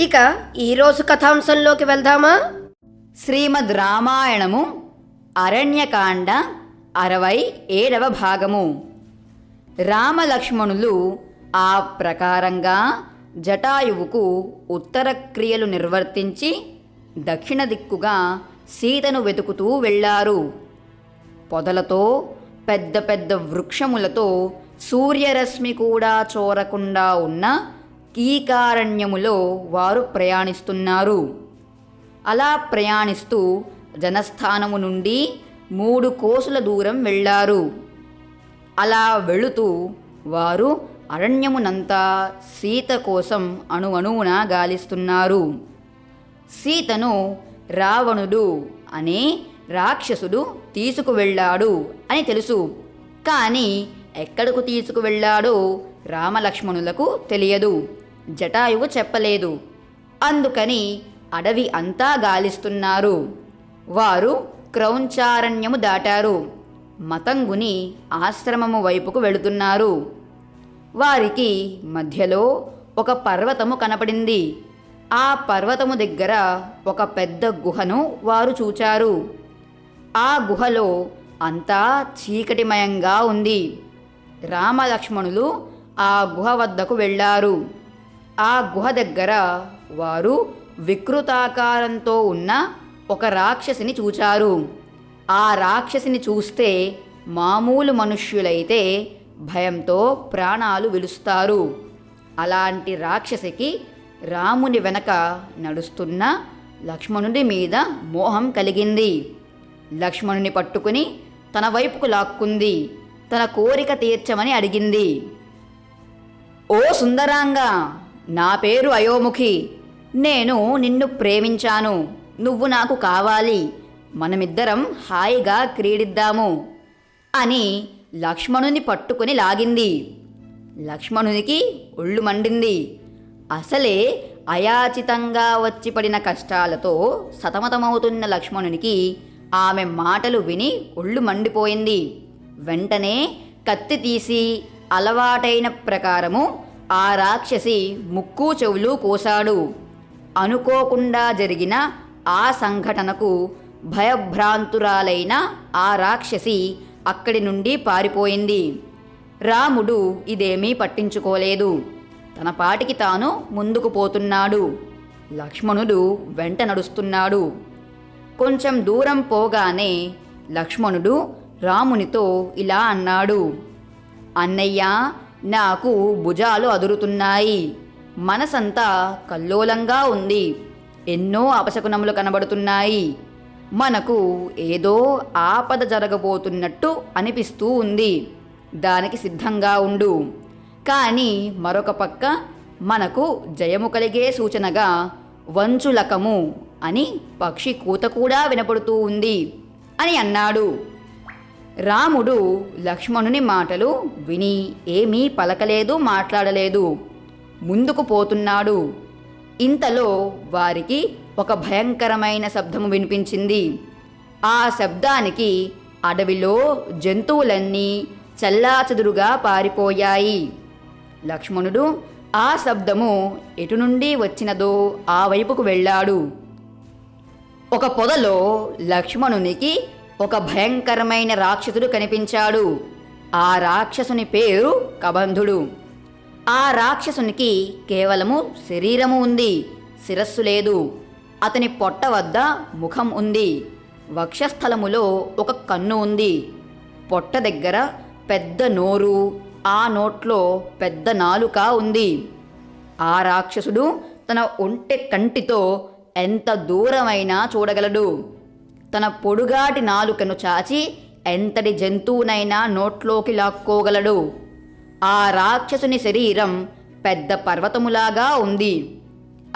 ఇక ఈరోజు కథాంశంలోకి వెళ్దామా? శ్రీమద్ రామాయణము అరణ్యకాండ అరవై ఏడవ భాగము. రామలక్ష్మణులు ఆ ప్రకారంగా జటాయువుకు ఉత్తర క్రియలు నిర్వర్తించి దక్షిణ దిక్కుగా సీతను వెతుకుతూ వెళ్ళారు. పొదలతో పెద్ద పెద్ద వృక్షములతో సూర్యరశ్మి కూడా చోరకుండా ఉన్న కీకారణ్యములో వారు ప్రయాణిస్తున్నారు. అలా ప్రయాణిస్తూ జనస్థానము నుండి మూడు కోసుల దూరం వెళ్ళారు. అలా వెళుతూ వారు అరణ్యమునంతా సీత కోసం అణువణువున గాలిస్తున్నారు. సీతను రావణుడు అనే రాక్షసుడు తీసుకువెళ్ళాడు అని తెలుసు. కానీ ఎక్కడకు తీసుకువెళ్ళాడో రామలక్ష్మణులకు తెలియదు. జటాయువు చెప్పలేదు. అందుకని అడవి అంతా గాలిస్తున్నారు. వారు క్రౌంచారణ్యము దాటారు. మతంగుని ఆశ్రమము వైపుకు వెళుతున్నారు. వారికి మధ్యలో ఒక పర్వతము కనపడింది. ఆ పర్వతము దగ్గర ఒక పెద్ద గుహను వారు చూచారు. ఆ గుహలో అంతా చీకటిమయంగా ఉంది. రామలక్ష్మణులు ఆ గుహ వద్దకు వెళ్ళారు. ఆ గుహ దగ్గర వారు వికృతాకారంతో ఉన్న ఒక రాక్షసిని చూచారు. ఆ రాక్షసిని చూస్తే మామూలు మనుష్యులైతే భయంతో ప్రాణాలు విలుస్తారు. అలాంటి రాక్షసికి రాముని వెనక నడుస్తున్న లక్ష్మణుడి మీద మోహం కలిగింది. లక్ష్మణుని పట్టుకుని తన వైపుకు లాక్కుంది. తన కోరిక తీర్చమని అడిగింది. ఓ సుందరాంగా నా పేరు అయోముఖి. నేను నిన్ను ప్రేమించాను. నువ్వు నాకు కావాలి. మనమిద్దరం హాయిగా క్రీడిద్దాము అని లక్ష్మణుని పట్టుకుని లాగింది. లక్ష్మణునికి ఒళ్ళు మండింది. అసలే అయాచితంగా వచ్చి పడిన కష్టాలతో సతమతమవుతున్న లక్ష్మణునికి ఆమె మాటలు విని ఒళ్ళు మండిపోయింది. వెంటనే కత్తి తీసి అలవాటైన ప్రకారము ఆ రాక్షసి ముక్కు చెవులు కోసాడు అనుకోకుండా జరిగిన ఆ సంఘటనకు భయభ్రాంతురాలైన ఆ రాక్షసి అక్కడి నుండి పారిపోయింది. రాముడు ఇదేమీ పట్టించుకోలేదు. తన పాటికి తాను ముందుకు పోతున్నాడు. లక్ష్మణుడు వెంట నడుస్తున్నాడు. కొంచెం దూరం పోగానే లక్ష్మణుడు రామునితో ఇలా అన్నాడు. అన్నయ్య నాకు భుజాలు అదురుతున్నాయి. మనసంతా కల్లోలంగా ఉంది. ఎన్నో అపశకునములు కనబడుతున్నాయి. మనకు ఏదో ఆపద జరగబోతున్నట్టు అనిపిస్తూ ఉంది. దానికి సిద్ధంగా ఉండు. కానీ మరొక పక్క మనకు జయము కలిగే సూచనగా వంచులకము అని పక్షి కూత కూడా వినపడుతూ ఉంది అని అన్నాడు. రాముడు లక్ష్మణుని మాటలు విని ఏమీ పలకలేదు మాట్లాడలేదు. ముందుకు పోతున్నాడు. ఇంతలో వారికి ఒక భయంకరమైన శబ్దము వినిపించింది. ఆ శబ్దానికి అడవిలో జంతువులన్నీ చల్లాచదురుగా పారిపోయాయి. లక్ష్మణుడు ఆ శబ్దము ఎటు నుండి వచ్చినదో ఆ వైపుకు వెళ్ళాడు. ఒక పొదలో లక్ష్మణునికి ఒక భయంకరమైన రాక్షసుడు కనిపించాడు. ఆ రాక్షసుని పేరు కబంధుడు. ఆ రాక్షసునికి కేవలము శరీరము ఉంది శిరస్సు లేదు. అతని పొట్ట వద్ద ముఖం ఉంది. వక్షస్థలములో ఒక కన్ను ఉంది. పొట్ట దగ్గర పెద్ద నోరు ఆ నోట్లో పెద్ద నాలుక ఉంది. ఆ రాక్షసుడు తన ఒంటె కంటితో ఎంత దూరమైనా చూడగలడు. తన పొడుగాటి నాలుకను చాచి ఎంతటి జంతువునైనా నోట్లోకి లాక్కోగలడు. ఆ రాక్షసుని శరీరం పెద్ద పర్వతములాగా ఉంది.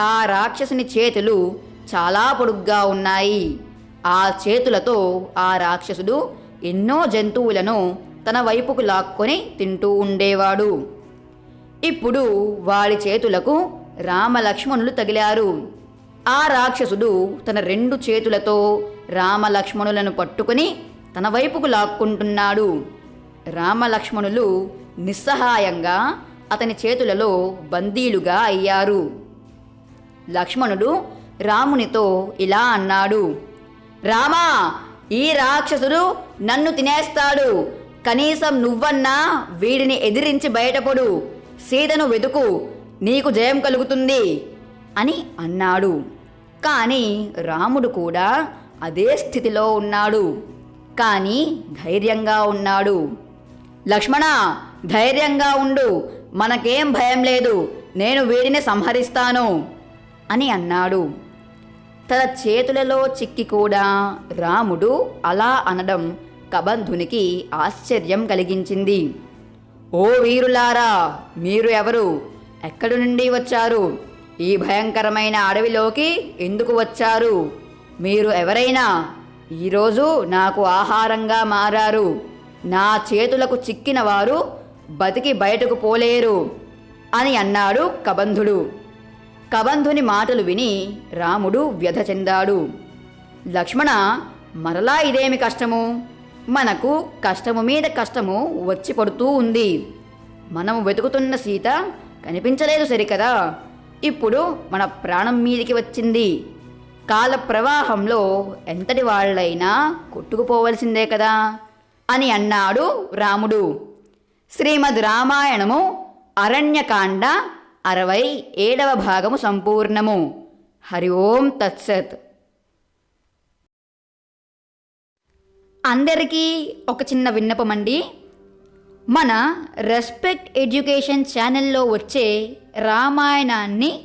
ఆ రాక్షసుని చేతులు చాలా పొడుగ్గా ఉన్నాయి. ఆ చేతులతో ఆ రాక్షసుడు ఎన్నో జంతువులను తన వైపుకు లాక్కొని తింటూ ఉండేవాడు. ఇప్పుడు వాడి చేతులకు రామలక్ష్మణులు తగిలారు. ఆ రాక్షసుడు తన రెండు చేతులతో రామలక్ష్మణులను పట్టుకుని తన వైపుకు లాక్కుంటున్నాడు. రామలక్ష్మణులు నిస్సహాయంగా అతని చేతులలో బందీలుగా అయ్యారు. లక్ష్మణుడు రామునితో ఇలా అన్నాడు రామా ఈ రాక్షసుడు నన్ను తినేస్తాడు. కనీసం నువ్వన్నా వీడిని ఎదిరించి బయటపడు. సీతను వెతుకు నీకు జయం కలుగుతుంది అని అన్నాడు. కానీ రాముడు కూడా అదే స్థితిలో ఉన్నాడు. కానీ ధైర్యంగా ఉన్నాడు. లక్ష్మణ ధైర్యంగా ఉండు. మనకేం భయం లేదు. నేను వీడిని సంహరిస్తాను అని అన్నాడు. తన చేతులలో చిక్కి కూడా రాముడు అలా అనడం కబంధునికి ఆశ్చర్యం కలిగించింది. ఓ వీరులారా మీరు ఎవరు? ఎక్కడి నుండి వచ్చారు? ఈ భయంకరమైన అడవిలోకి ఎందుకు వచ్చారు? మీరు ఎవరైనా ఈరోజు నాకు ఆహారంగా మారారు నా చేతులకు చిక్కిన వారు బతికి బయటకు పోలేరు అని అన్నాడు కబంధుడు. కబంధుని మాటలు విని రాముడు వ్యధ చెందాడు. లక్ష్మణ మరలా ఇదేమి కష్టము? మనకు కష్టము మీద కష్టము వచ్చి పడుతూ ఉంది. మనము వెతుకుతున్న సీత కనిపించలేదు సరికదా? ఇప్పుడు మన ప్రాణం మీదికి వచ్చింది. కాల ప్రవాహంలో ఎంతటి వాళ్ళైనా కొట్టుకుపోవలసిందే కదా అని అన్నాడు రాముడు. శ్రీమద్ రామాయణము అరణ్యకాండ అరవై ఏడవ భాగము సంపూర్ణము. హరి ఓం తత్సత్. అందరికీ ఒక చిన్న విన్నపం అండి. మన రెస్పెక్ట్ ఎడ్యుకేషన్ ఛానల్లో వచ్చే రామాయణాన్ని